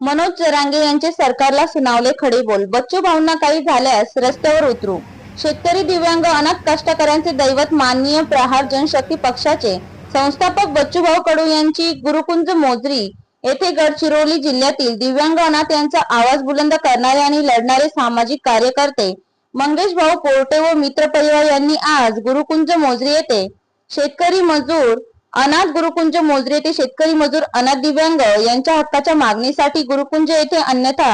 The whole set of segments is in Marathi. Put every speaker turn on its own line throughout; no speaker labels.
मनोज जरांगे यांचे सरकारला सुनावले खडे बोल बच्चू भाऊंना काही झाल्यास रस्त्यावर उतरू. शेतकरी दिव्यांग अनाथ कष्टकऱ्यांचे दैवत माननीय प्रहार जनशक्ती पक्षाचे संस्थापक बच्चूभाऊ कडू यांची गुरुकुंज मोजरी येथे गडचिरोली जिल्ह्यातील दिव्यांग अनाथ यांचा आवाज बुलंद करणारे आणि लढणारे सामाजिक कार्यकर्ते मंगेश भाऊ पोर्टे व मित्र परिवार यांनी आज गुरुकुंज मोजरी येथे शेतकरी मजूर अनाथ गुरुकुंज मोजरे येथे शेतकरी मजूर अनाथ दिव्यांग यांच्या हक्काच्या मागणीसाठी गुरुकुंज येथे अन्यथा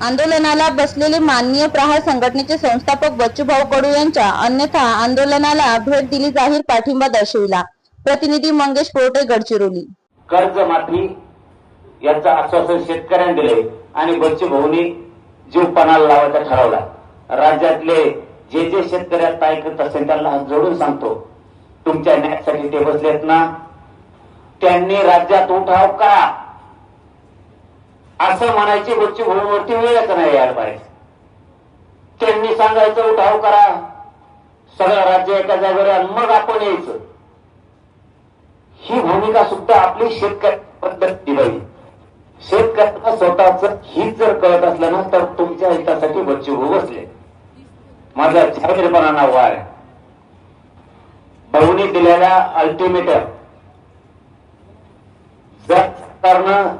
आंदोलनाला बसलेले माननीय प्रहार संघटनेचे संस्थापक बच्चूभाऊ कडू यांच्या अन्यथा आंदोलनाला भेट दिली जाहीर पाठिंबा दर्शविला. प्रतिनिधी मंगेश पोटे गडचिरोली.
कर्ज माफी याचं आश्वासन शेतकऱ्यांनी दिले आणि बच्चू भाऊनी जीव पणाला लावायचा ठरवला. राज्यातले जे जे शेतकरी आता ऐकत असेल त्यांना जोडून सांगतो तुमच्या न्यायासाठी ते बसलेत ना? त्यांनी राज्यात उठाव करा. असं म्हणायची गोष्टी भाऊवरती वेळच नाही यार पाहिजे त्यांनी सांगायचं उठाव करा. सगळं राज्य एका जागेवर मग आपण यायचं. ही भूमिका सुद्धा आपली शेतकरी पद्धती पाहिजे शेतकऱ्यांना स्वतःच हित जर कळत असलं ना तर तुमच्या हितासाठी बच्चू बसले. माझा जाहीरपणा वार आहे. भाऊनी दिलेल्या अल्टिमेटम जर सरकारनं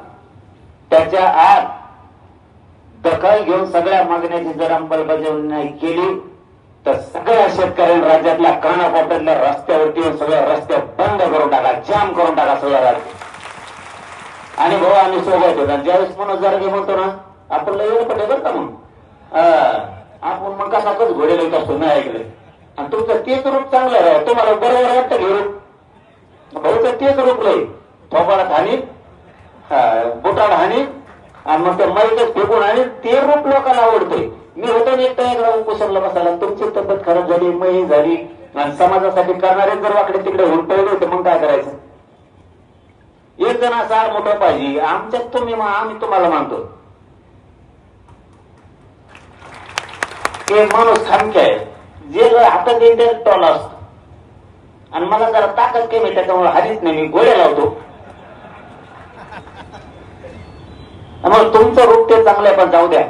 त्याच्या आत दखल घेऊन सगळ्या मागण्याची जर अंमलबजावणी नाही केली तर सगळ्या शेतकऱ्यांनी राज्यातल्या कानाकोपऱ्यातल्या रस्त्यावरती येऊन सगळ्या रस्ते बंद करून टाका जाम करून टाका सगळ्या राज्य. आणि भाऊ आम्ही सोबत होता. ज्यावेळेस मनोज जरांगे म्हणतो ना आपण लय पटे करता मग? आपण मग कसा कस घोडेल असतो नाही ऐकलं आणि तुमचं तेच रूप चांगलं आहे. तुम्हाला बरोबर वाटतं हे रूप? भाऊचं तेच रूप लय. थोपाडात हानी बुटाड हानी आणि मग ते माईकच फेकून आणि ते रूप लोकांना आवडते मी होतो ना एकटा एकदा उपोषणला बसायला तुमची तब्येत खराब झाली मही झाली आणि समाजासाठी करणारे जर वाकडे तिकडे हुलटवले होते मग काय करायचं? एक जण असा मोठा पाहिजे आमच्यात तुम्ही आम्ही तुम्हाला मानतो. एक माणूस खामके आहे. जे जर हातात येईल ते टॉल असतो आणि मला जरा ताकद कमी त्याच्यामुळे हरीच नाही मी गोळ्या लावतो. मग तुमचं रूप ते चांगलं आहे पण जाऊ द्या.